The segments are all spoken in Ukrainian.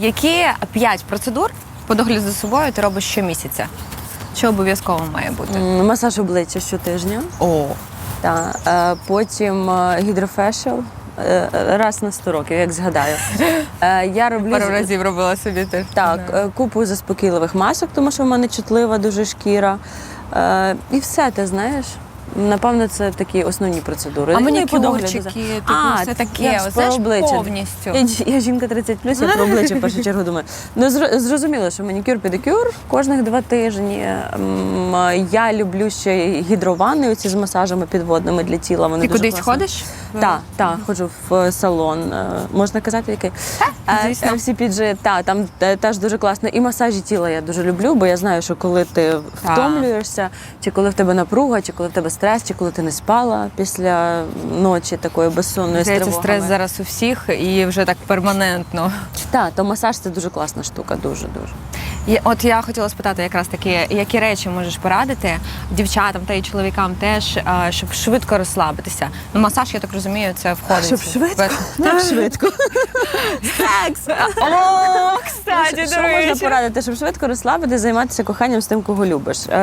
Які п'ять процедур по догляду за собою ти робиш щомісяця? Що обов'язково має бути? М, Масаж обличчя щотижня. О, Та, е, потім е, гідрофешл е, раз на 100 років, як згадаю. Е, Я роблю пару з- разів робила собі теж. так, е, купу заспокійливих масок, тому що в мене чутлива дуже шкіра. Е, І все, ти знаєш. Напевно, це такі основні процедури. А мені і манікюрчики, по догляду за- типу, А, все таке, знаєш, обличчя. повністю. Я, я жінка 30 я про обличчя в першу чергу думаю. Ну зр- зрозуміло, що манікюр, педикюр кожних два тижні. Я люблю ще гідрованни оці з масажами підводними для тіла. Вони Ти кудись ходиш? Так, так, ходжу в салон. Е, Можна казати, який? Е, звісно. е, так, там теж дуже класно. І масажі тіла я дуже люблю, бо я знаю, що коли ти втомлюєшся, чи коли в тебе напруга, чи коли в тебе стрес, чи коли ти не спала після ночі такої безсонної Здається, стрес зараз у всіх і вже так перманентно. Так, то масаж це дуже класна штука, дуже дуже. От я хотіла спитати якраз таки, які речі можеш порадити дівчатам та й чоловікам теж, щоб швидко розслабитися. Ну, масаж, я так розумію, це входить. Щоб швидко? в- Так швидко. Секс! О, кстати, Що можна порадити, щоб швидко розслабити, займатися коханням з тим, кого любиш. Е,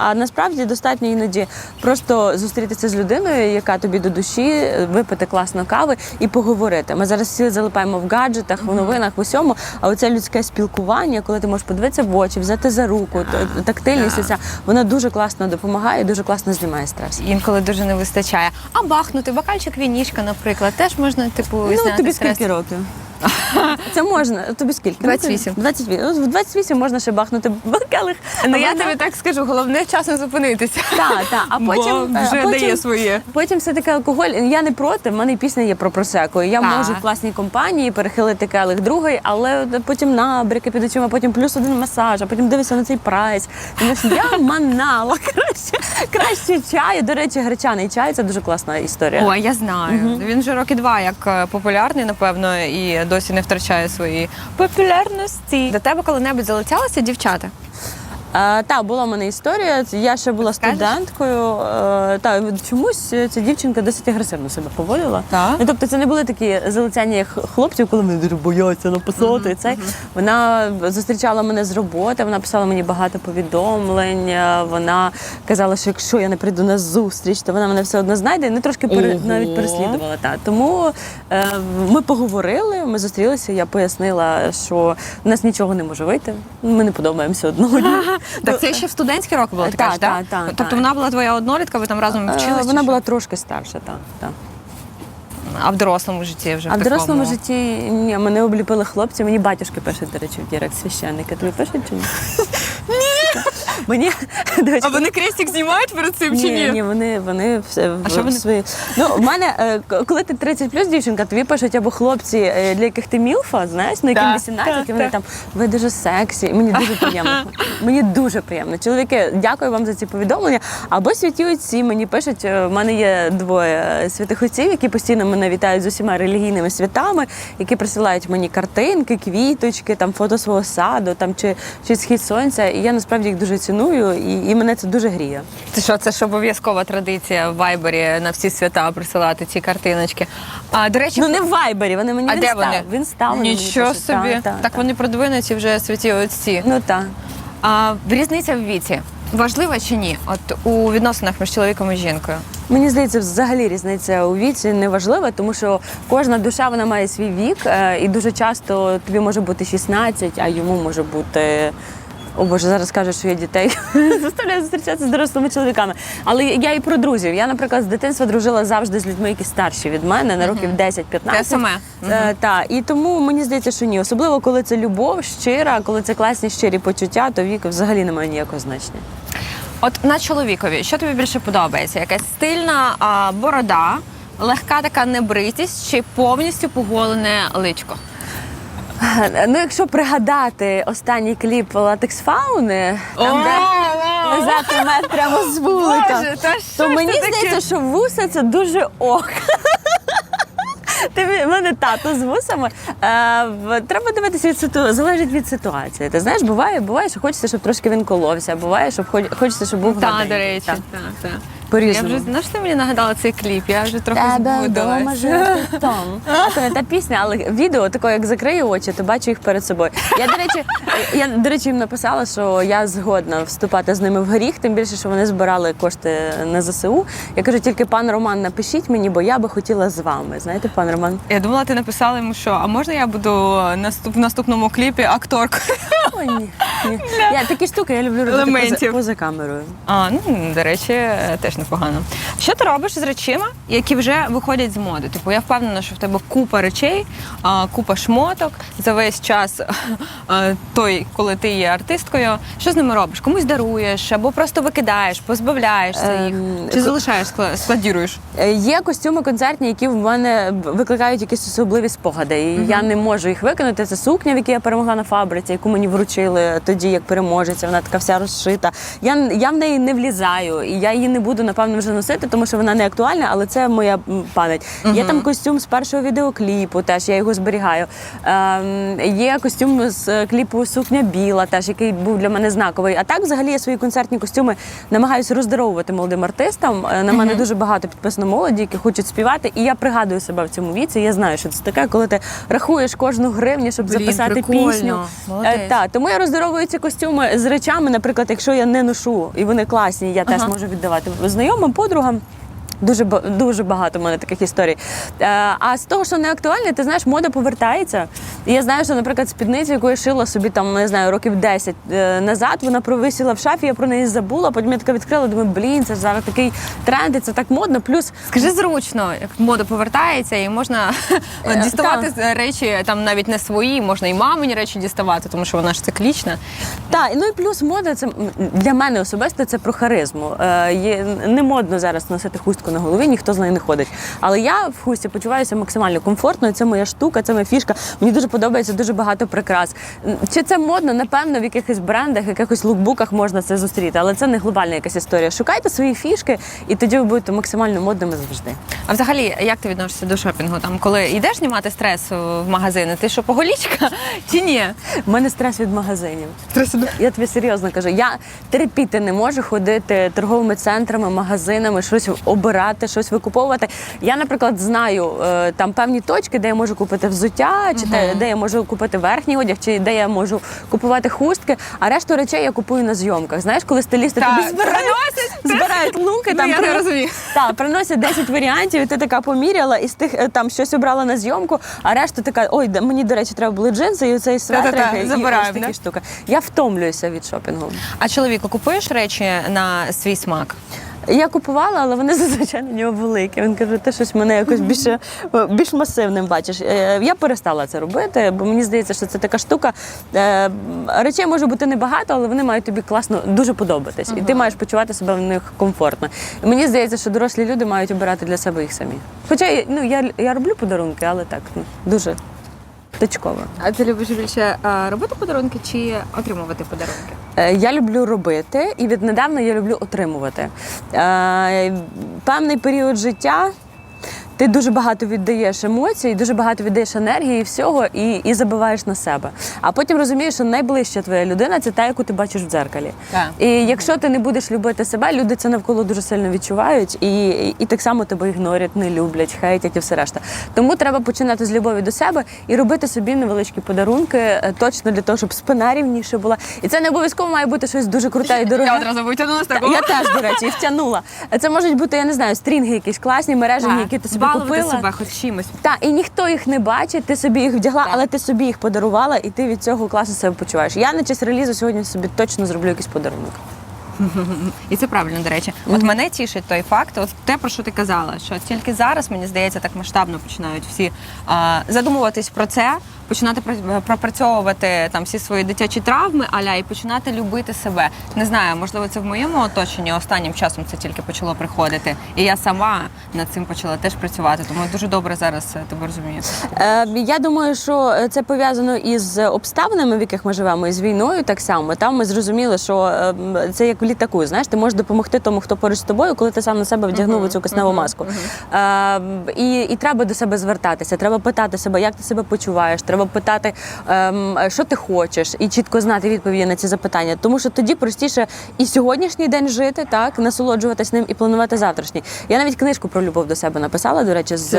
а насправді достатньо іноді просто зустрітися з людиною, яка тобі до душі, випити класно кави і поговорити. Ми зараз всі залипаємо в гаджетах, в новинах, в усьому. А оце людське спілкування, коли ти можеш подивитися в очі, взяти за руку, тактильність, так. ця, вона дуже класно допомагає, дуже класно знімає стрес. Інколи дуже не вистачає. А бахнути, бокальчик вінішка, наприклад, теж можна, типу, Ну, зняти тобі скільки років? Це можна. Тобі скільки? 28. 28. Ну, В 28 можна ще бахнути бакалих. Ну я тобі так скажу, головне вчасно зупинитися. Так, так. А потім, Бо е, вже потім, дає своє. Потім все таки алкоголь. Я не проти, в мене пісня є про просеку. Я Так. можу в класній компанії перехилити келих другий, але потім набряки під очима, потім плюс один масаж, а потім дивишся на цей прайс. Тому що я манала краще, краще чаю. До речі, гречаний чай це дуже класна історія. Ой, я знаю. Він вже роки два як е, популярний, напевно, і досі не втрачає свої популярності. До тебе коли-небудь залицялися дівчата? Та була в мене історія. Я ще була Скажеш? студенткою. Е, та чомусь ця дівчинка досить агресивно себе поводила. Так? Ну, тобто, це не були такі залицяння хлопців, коли вони дуже бояться написати. і цей. Вона зустрічала мене з роботи, вона писала мені багато повідомлень. Вона казала, що якщо я не прийду на зустріч, то вона мене все одно знайде. Не трошки пере, Ого. навіть переслідувала. Та. Тому е, ми поговорили, ми зустрілися. Я пояснила, що в нас нічого не може вийти. Ми не подобаємося одного. Так це ще в студентські роки було, ти Так, кажеш, так? так, Тобто вона була твоя однолітка, ви там разом Е, вчилися? Вона була трошки старша, так. так. А в дорослому житті вже А в дорослому такому? житті ні, мене обліпили хлопці, мені батюшки пишуть, до речі, в Дірект священники. Тобі пишуть чи? Ні. Мені до речі, А вони крестик знімають перед цим чи ні, ні? вони, вони все в, що вони- свої. Ну, в мене, е, к- коли ти 30 плюс дівчинка, тобі пишуть або хлопці, е, для яких ти мілфа, знаєш, на яким Так, 18, так, і вони так. там ви дуже сексі. І мені дуже приємно. мені дуже приємно. Чоловіки, дякую вам за ці повідомлення. Або святі отці мені пишуть. е, В мене є двоє е, святих отців, які постійно мене вітають з усіма релігійними святами, які присилають мені картинки, квіточки, там фото свого саду, там чи, чи схід сонця. І я насправді їх дуже ціную, і, і мене це дуже гріє. Це що, це ж обов'язкова традиція в Вайбері на всі свята присилати ці картиночки. А, до речі, Ну не в Вайбері, вони мені а він де став. вони? Він став. вони мені Нічого собі. Так, Так, так, так. вони продвинуті вже святі отці. Ну так. А різниця в віці важлива чи ні? От у відносинах між чоловіком і жінкою. Мені здається, взагалі різниця у віці не важлива, тому що кожна душа вона має свій вік, е, і дуже часто тобі може бути 16, а йому може бути. О Боже, зараз кажу, що я дітей заставляю зустрічатися з дорослими чоловіками. Але я і про друзів. Я, наприклад, з дитинства дружила завжди з людьми, які старші від мене на років 10-15. Те саме. Е, та, і тому мені здається, що ні. Особливо, коли це любов щира, коли це класні щирі почуття, то вік взагалі не має ніякого значення. От на чоловікові, що тобі більше подобається? Якась стильна а, борода, легка така небритість чи повністю поголене личко? Ну, якщо пригадати останній кліп Латекс Фауни, там де лизати мед прямо з вулика, та то мені здається, що вуса це дуже ок. Ти в мене тато з вусами. Е, треба дивитися від ситуації, залежить від ситуації. Ти знаєш, буває, буває, що хочеться, щоб трошки він коловся, буває, що хоч- хочеться, щоб був Так, до речі. Так. Так, так. По-різному. вже знаєш, ти мені нагадала цей кліп. Я вже трохи збудилась. жити це не та пісня, але відео таке, як закрию очі, то бачу їх перед собою. Я, до речі, я, до речі, їм написала, що я згодна вступати з ними в гріх, тим більше, що вони збирали кошти на ЗСУ. Я кажу, тільки пан Роман, напишіть мені, бо я би хотіла з вами. Знаєте, пан Роман? Я думала, ти написала йому, що а можна я буду наступ, в наступному кліпі акторкою? Ні. ні. Я такі штуки я люблю робити поза, поза камерою. А, ну до речі, теж непогано. Що ти робиш з речима, які вже виходять з моди? Типу, я впевнена, що в тебе купа речей, купа шмоток за весь час той, коли ти є артисткою. Що з ними робиш? Комусь даруєш або просто викидаєш, позбавляєшся їх, Ем, чи залишаєш, скла- складіруєш? Е, Є костюми концертні, які в мене викликають якісь особливі спогади. І я не можу їх викинути. Це сукня, в якій я перемогла на фабриці, яку мені вручили тоді, як переможеця. Вона така вся розшита. Я, я в неї не влізаю, і я її не буду напевно вже носити, тому що вона не актуальна, але це моя пам'ять. Є там костюм з першого відеокліпу, теж я його зберігаю. Ем, є костюм з е, кліпу Сукня біла, теж який був для мене знаковий. А так, взагалі, я свої концертні костюми намагаюся роздаровувати молодим артистам. Е, На мене дуже багато підписано молоді, які хочуть співати. І я пригадую себе в цьому віці. Я знаю, що це таке, коли ти рахуєш кожну гривню, щоб Блін, записати прикольно. пісню. Е, Так, тому я роздаровую ці костюми з речами. Наприклад, якщо я не ношу і вони класні, я теж Ага. можу віддавати знайомим, подругам. Дуже дуже багато в мене таких історій. Е, а з того, що не актуальне, ти знаєш, мода повертається. І я знаю, що, наприклад, спідниця, яку я шила собі там, не знаю, років 10 е, назад, вона провисіла в шафі, я про неї забула. Потім я така відкрила, думаю, блін, це ж зараз такий тренд, і це так модно. Плюс Скажи зручно, як мода повертається, і можна Е, діставати речі, там навіть не свої, можна і мамині речі діставати, тому що вона ж циклічна. Так, ну і плюс мода це для мене особисто це про харизму. Е, є, не модно зараз носити хустку на голові, ніхто з нею не ходить. Але я в хусті почуваюся максимально комфортно. Це моя штука, це моя фішка. Мені дуже подобається дуже багато прикрас. Чи це модно? Напевно, в якихось брендах, якихось лукбуках можна це зустріти, але це не глобальна якась історія. Шукайте свої фішки, і тоді ви будете максимально модними завжди. А взагалі, як ти відносишся до шопінгу? Там, коли йдеш знімати стрес в магазини, ти що поголічка чи ні? У мене стрес від магазинів. Я тобі серйозно кажу, я терпіти не можу ходити торговими центрами, магазинами, щось обирати, щось викуповувати. Я, наприклад, знаю е, там певні точки, де я можу купити взуття, чи те, де я можу купити верхній одяг, чи де я можу купувати хустки. А решту речей я купую на зйомках. Знаєш, коли стилісти Так, тобі збирають, збирають луки, Ну, там я не розумію. так, приносять 10 варіантів, і ти така поміряла, і з тих е, там щось обрала на зйомку, а решту така, ой, мені, до речі, треба були джинси і оцей светрик, і забираємо, ось такі штуки. Я втомлююся від шопінгу. А чоловіку купуєш речі на свій смак? Я купувала, але вони зазвичай на нього великі. Він каже, ти щось мене якось більше більш масивним бачиш. Е, Я перестала це робити, бо мені здається, що це така штука. Е, Речей може бути небагато, але вони мають тобі класно дуже подобатись. І ти маєш почувати себе в них комфортно. І мені здається, що дорослі люди мають обирати для себе їх самі. Хоча ну, я, я роблю подарунки, але так ну, дуже точково. А ти любиш більше робити подарунки чи отримувати подарунки? Е, Я люблю робити, і віднедавна я люблю отримувати. Е, Певний період життя. Ти дуже багато віддаєш емоцій, дуже багато віддаєш енергії і всього, і, і забиваєш на себе. А потім розумієш, що найближча твоя людина це та, яку ти бачиш в дзеркалі. Так. І якщо ти не будеш любити себе, люди це навколо дуже сильно відчувають, і, і, і так само тебе ігнорять, не люблять, хейтять і все решта. Тому треба починати з любові до себе і робити собі невеличкі подарунки, е, точно для того, щоб спина рівніше була. І це не обов'язково має бути щось дуже круте і дороге. Я одразу витягнула з такого. Я теж, до речі, і втягнула. Це можуть бути, я не знаю, стрінги якісь класні, мережені, які ти собі Балувати купила. себе хоч чимось. Так, і ніхто їх не бачить, ти собі їх вдягла, але ти собі їх подарувала, і ти від цього класно себе почуваєш. Я на час релізу сьогодні собі точно зроблю якийсь подарунок. І це правильно, до речі. От мене тішить той факт, от те, про що ти казала, що тільки зараз, мені здається, так масштабно починають всі а, задумуватись про це, починати пропрацьовувати там всі свої дитячі травми, аля і починати любити себе. Не знаю, можливо, це в моєму оточенні останнім часом це тільки почало приходити. І я сама над цим почала теж працювати. Тому дуже добре зараз е, тебе розумію. Е, я думаю, що це пов'язано із обставинами, в яких ми живемо, і з війною так само. Там ми зрозуміли, що е, це як в літаку. Знаєш, ти можеш допомогти тому, хто поруч з тобою, коли ти сам на себе вдягнув цю кисневу маску. Е, і, і треба до себе звертатися. Треба питати себе, як ти себе почуваєш. Треба питати, ем, що ти хочеш, і чітко знати відповіді на ці запитання. Тому що тоді простіше і сьогоднішній день жити, так насолоджуватись ним і планувати завтрашній. Я навіть книжку про любов до себе написала. До речі, з,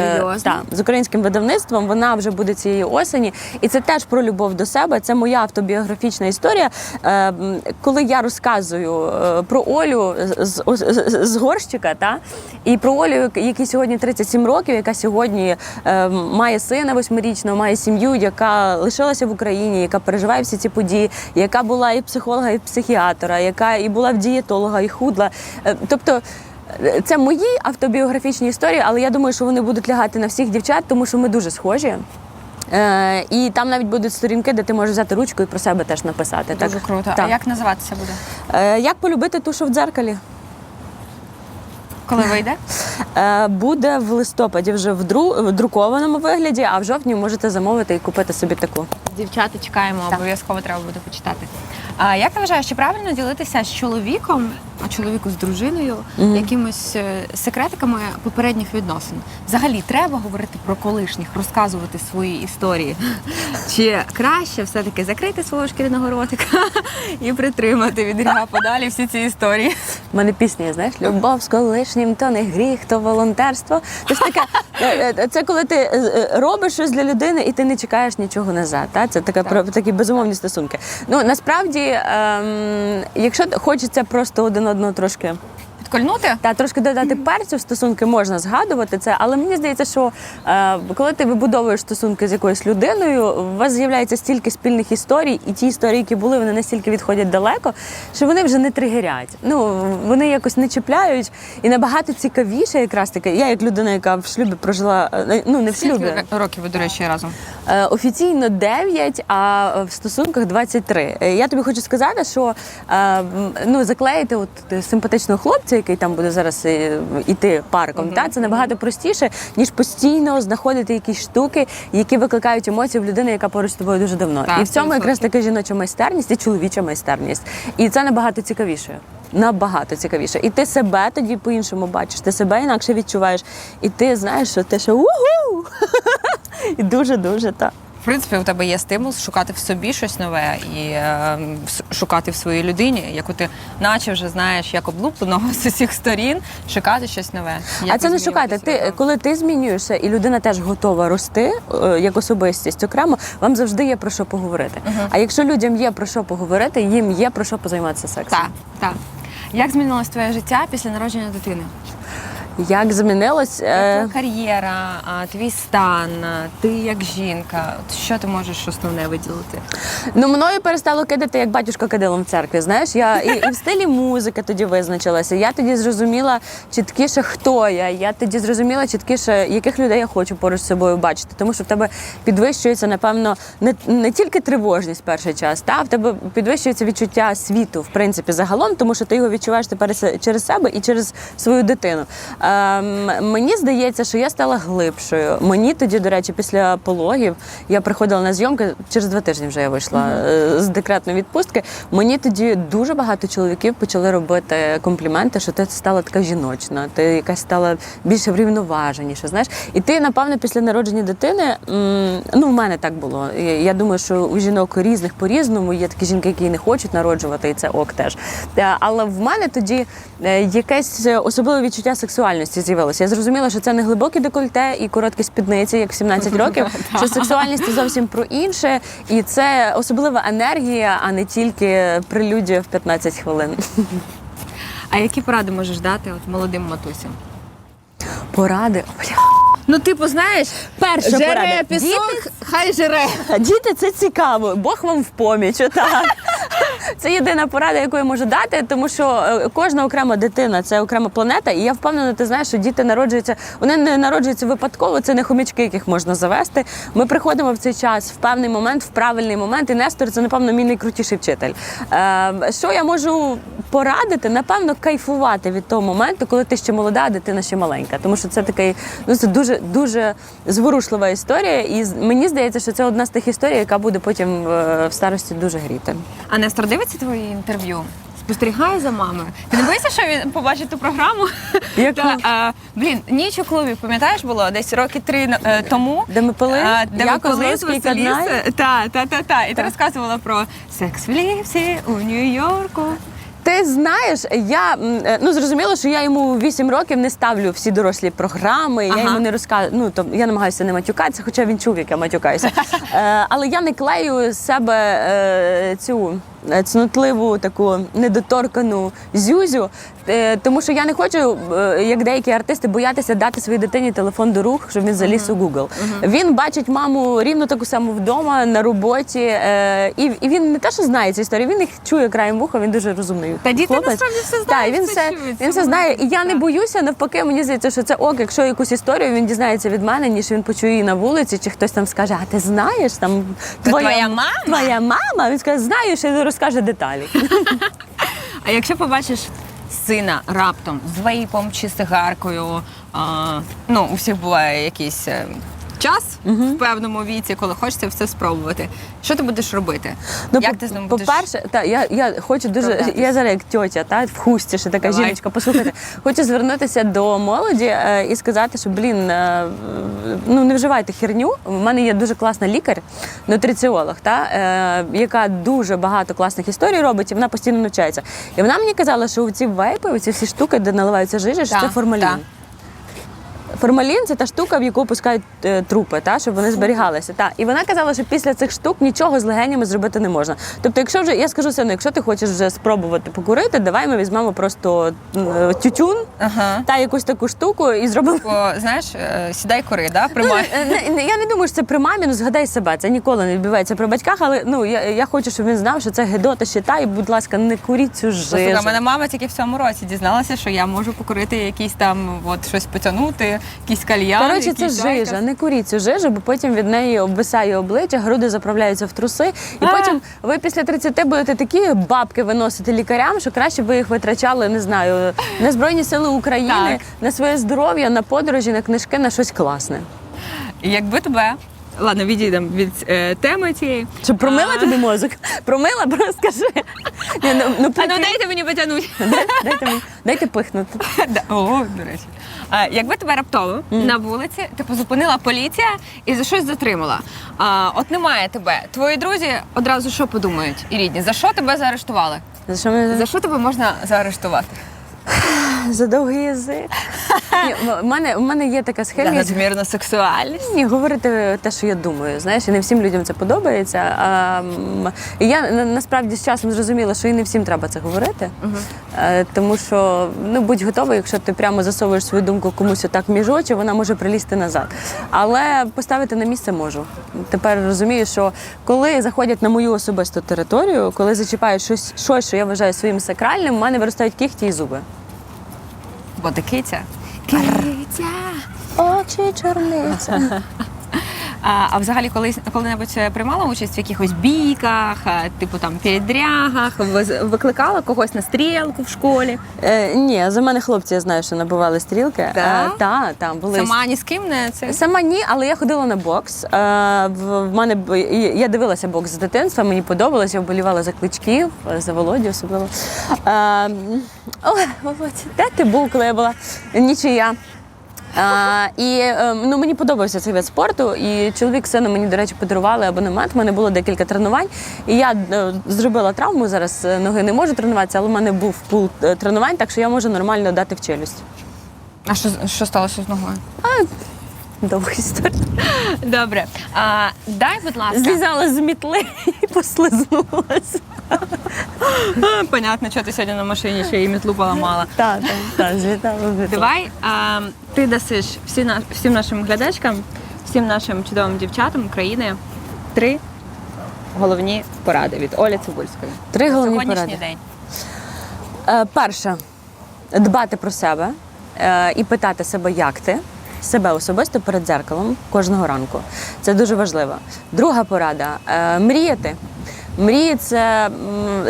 та, з українським видавництвом. Вона вже буде цієї осені, і це теж про любов до себе. Це моя автобіографічна історія. Е, коли я розказую е, про Олю з, з, з, горщика, та і про Олю, якій сьогодні 37 років, яка сьогодні е, має сина восьмирічного, має сім'ю, яка лишилася в Україні, яка переживає всі ці події, яка була і психолога, і психіатра, яка і була в дієтолога, і худла. Е, тобто. е, Це мої автобіографічні історії, але я думаю, що вони будуть лягати на всіх дівчат, тому що ми дуже схожі. Е, і там навіть будуть сторінки, де ти можеш взяти ручку і про себе теж написати. Дуже так? круто. Так. А як називатися буде? Е, як полюбити тушу в дзеркалі? Коли вийде? Е, буде в листопаді вже в, дру, в друкованому вигляді, а в жовтні можете замовити і купити собі таку. Дівчата чекаємо, обов'язково треба буде почитати. А як ти вважаєш, чи правильно ділитися з чоловіком, чоловіку з дружиною, якимось е, секретиками попередніх відносин? Взагалі треба говорити про колишніх, розказувати свої історії? Чи краще все-таки закрити свого шкіряного ротика і притримати від гріха подалі всі ці історії? У мене пісня, знаєш, любов з колишнім, то не гріх, то волонтерство. Це ж таке, це коли ти е, е, робиш щось для людини і ти не чекаєш нічого назад. Та? Це така про такі безумовні стосунки. Ну насправді, ем, якщо хочеться просто один одного трошки. Підкольнути? Та трошки додати перцю в стосунки можна згадувати це, але мені здається, що е, коли ти вибудовуєш стосунки з якоюсь людиною, у вас з'являється стільки спільних історій, і ті історії, які були, вони настільки відходять далеко, що вони вже не тригерять. Ну вони якось не чіпляють і набагато цікавіше, якраз таки. Я як людина, яка в шлюбі прожила, е, ну не в шлюбі. Скільки років ви, до речі, разом? Е, Офіційно 9, а в стосунках 23. Е, Я тобі хочу сказати, що е, ну, заклеїти от е, симпатичного хлопця, який там буде зараз е, іти парком, та, це набагато простіше, ніж постійно знаходити якісь штуки, які викликають емоції в людини, яка поруч з тобою дуже давно. Так, і в цьому якраз така жіноча майстерність і чоловіча майстерність. І це набагато цікавіше. Набагато цікавіше. І ти себе тоді по-іншому бачиш, ти себе інакше відчуваєш. І ти знаєш, що ти що уху! І дуже-дуже так. В принципі, у тебе є стимул шукати в собі щось нове і е, шукати в своїй людині, яку ти наче вже знаєш як облупленого з усіх сторін, шукати щось нове. а це не шукайте. Ти коли ти змінюєшся, і людина теж готова рости е, як особистість окремо, вам завжди є про що поговорити. А якщо людям є про що поговорити, їм є про що позайматися сексом. Так, так. Як змінилось твоє життя після народження дитини? Як змінилось? Е, Твоя кар'єра, твій стан, ти як жінка. Що ти можеш основне виділити? Ну, мною перестало кидати як батюшка кадилом в церкві. Знаєш, я і, і в стилі музики тоді визначилася. Я тоді зрозуміла чіткіше, хто я. Я тоді зрозуміла чіткіше, яких людей я хочу поруч з собою бачити. Тому що в тебе підвищується, напевно, не, не тільки тривожність перший час, та в тебе підвищується відчуття світу, в принципі, загалом, тому що ти його відчуваєш тепер через себе і через свою дитину. Ем, мені здається, що я стала глибшою. Мені тоді, до речі, після пологів я приходила на зйомки через два тижні вже я вийшла е, з декретної відпустки. Мені тоді дуже багато чоловіків почали робити компліменти, що ти стала така жіночна, ти якась стала більше врівноваженіша. Знаєш, і ти, напевно, після народження дитини, ну в мене так було. Я- думаю, що у жінок різних по-різному є такі жінки, які не хочуть народжувати, і це ок теж. Е, Але в мене тоді е, якесь особливе відчуття сексуальності з'явилося. Я зрозуміла, що це не глибокі декольте і короткі спідниці, як в 17 років. Що сексуальність це зовсім про інше, і це особлива енергія, а не тільки прелюдія в 15 хвилин. А які поради можеш дати от молодим матусям? Поради. Бля. Ну, типу, знаєш, Перша жере порада. пісок, хай жере. Діти, це цікаво. Бог вам в поміч. Отак. Це єдина порада, яку я можу дати, тому що е, кожна окрема дитина це окрема планета, і я впевнена, ти знаєш, що діти народжуються. Вони не народжуються випадково, це не хомячки, яких можна завести. Ми приходимо в цей час в певний момент, в правильний момент. І Нестор це, напевно, мій найкрутіший вчитель. Е, що я можу порадити? Напевно, кайфувати від того моменту, коли ти ще молода, а дитина ще маленька. Тому що це такий, ну це дуже дуже зворушлива історія. І мені здається, що це одна з тих історій, яка буде потім е, в старості дуже гріти. А Нестор дивиться твої інтерв'ю спостерігає за мамою. Ти не боїшся, що він побачить ту програму? Яку? Та, а, блін, ніч у клубі, пам'ятаєш, було десь роки три е, тому. Де ми пили? А, де ми пили з Козловський, Василісою. Каднай? Та, та, та, та. І ти розказувала про секс в ліфті у Нью-Йорку. Ти знаєш, я м, е, ну зрозуміло, що я йому 8 років не ставлю всі дорослі програми. Ага. Я йому не розказую. Ну то я намагаюся не матюкатися, хоча він чув, як я матюкаюся. Е, але я не клею з себе е, цю цнотливу таку недоторкану зюзю, е, тому що я не хочу, е, як деякі артисти, боятися дати своїй дитині телефон до рук, щоб він заліз у Google. Він бачить маму рівно таку саму вдома на роботі, е, і, і він не те, що знає ці історії, він їх чує краєм вуха, він дуже розумний. Та діти хлопець. насправді все Так, знають, він все чують, він все знає. І я не боюся, навпаки, мені здається, що це ок, якщо якусь історію він дізнається від мене, ніж він почує її на вулиці, чи хтось там скаже, а ти знаєш там То твоя мама? Твоя мама? Він скаже, знаю, й розкаже деталі. А якщо побачиш сина раптом з вейпом чи сигаркою, а, ну у всіх буває якийсь. Час в певному віці, коли хочеться все спробувати. Що ти будеш робити? Як Ну, по- ти з ним будеш? По-перше, та, я, я хочу дуже, я зараз як тьотя, та, в хусті, ще така Давай. жіночка, послухайте. Хочу звернутися до молоді е, і сказати, що, блін, е, ну не вживайте херню. У мене є дуже класна лікар, нутриціолог, та, е, яка дуже багато класних історій робить, і вона постійно навчається. І вона мені казала, що ці вейпи, ці всі штуки, де наливаються жижі, що Та, це формалін. та. Формалін це та штука, в яку пускають е, трупи, та, щоб вони зберігалися. Та. І вона казала, що після цих штук нічого з легенями зробити не можна. Тобто, якщо вже я скажу все, ну, якщо ти хочеш вже спробувати покурити, давай ми візьмемо просто е, тютюн Ага. та якусь таку штуку і зробимо. Бо знаєш, е, сідай кори, да? Примай. Ну, е, не- Я не думаю, що це при мамі, ну згадай себе. Це ніколи не відбувається при батьках, але ну я, я хочу, щоб він знав, що це гидота щита, і, будь ласка, не куріть цю Слухай, жижу. у мене мама тільки в цьому році дізналася, що я можу покурити якісь там, от щось потягнути, якісь кальяни. Коротше, це якісь жижа. Не куріть цю жижу, бо потім від неї обвисає обличчя, груди заправляються в труси. І А. потім ви після 30 будете такі бабки виносити лікарям, що краще б ви їх витрачали, не знаю, на Збройні Сили України, Так. на своє здоров'я, на подорожі, на книжки, на щось класне. І якби тебе. Ладно, відійдемо від е, теми цієї. Чи промила А. тобі мозок? Промила, просто скажи. Ні, ну, ну, А ну дайте мені потягнути. дайте, мені- дайте пихнути. О, до речі. А, якби тебе раптово на вулиці типу зупинила поліція і за щось затримала. А, от немає тебе. Твої друзі одразу що подумають і рідні? За що тебе заарештували? За що мене За що тебе можна заарештувати? за довгий язик? В мене, в мене є така схема. надмірну сексуальність. Ні, говорити те, що я думаю. Знаєш, і не всім людям це подобається. А, м, і я на- насправді з часом зрозуміла, що і не всім треба це говорити. Е, тому що ну будь готовий, якщо ти прямо засовуєш свою думку комусь отак між очі, вона може прилізти назад. Але поставити на місце можу. Тепер розумію, що коли заходять на мою особисту територію, коли зачіпають щось, щось, що я вважаю своїм сакральним, в мене виростають кіхті і зуби. Бо ти киця. Киця. Очі чорниця. А, а взагалі, колись коли-небудь е, приймала участь в якихось бійках, е, типу там передрягах, викликала когось на стрілку в школі. Е, ні, за мене хлопці, я знаю, що набивали стрілки. Да? Е, та, там були. Сама ні з ким не це. Сама ні, але я ходила на бокс. Е, в, мене я дивилася бокс з дитинства, мені подобалося, я вболівала за кличків, е, за Володю особливо. Е, ой, Володь, де ти був, коли я була нічия? А, і е, ну, мені подобався цей вид спорту, і чоловік з сином мені, до речі, подарували абонемент. У мене було декілька тренувань. І я е, зробила травму. Зараз е, ноги не можу тренуватися, але в мене був пул е, тренувань, так що я можу нормально дати в челюсть. А що, що сталося з ногою? Довга історія. Добре. А, дай, будь ласка. Злізала з мітли і послизнулася. А, Понятно, що ти сьогодні на машині ще і мітлу поламала. Так, так, так, злітала. Давай а, ти дасиш всі на, всім нашим глядачкам, всім нашим чудовим дівчатам України три головні поради від Олі Цибульської. Три головні Сьогоднішній поради. день. Е, перше, дбати про себе е, і питати себе, як ти. Себе особисто перед дзеркалом кожного ранку. Це дуже важливо. Друга порада е, мріяти. Мрії це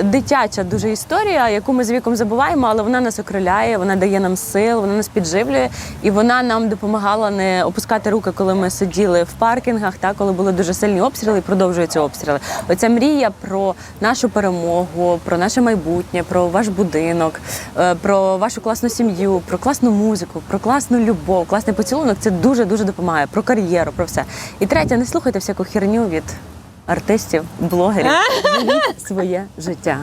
дитяча дуже історія, яку ми з віком забуваємо, але вона нас окриляє, вона дає нам сил, вона нас підживлює, і вона нам допомагала не опускати руки, коли ми сиділи в паркінгах, та коли були дуже сильні обстріли, і продовжуються обстріли. Оця мрія про нашу перемогу, про наше майбутнє, про ваш будинок, е, про вашу класну сім'ю, про класну музику, про класну любов, класний поцілунок. Це дуже дуже допомагає. Про кар'єру, про все. І третє, не слухайте всяку херню від артистів, блогерів. Живіть своє життя.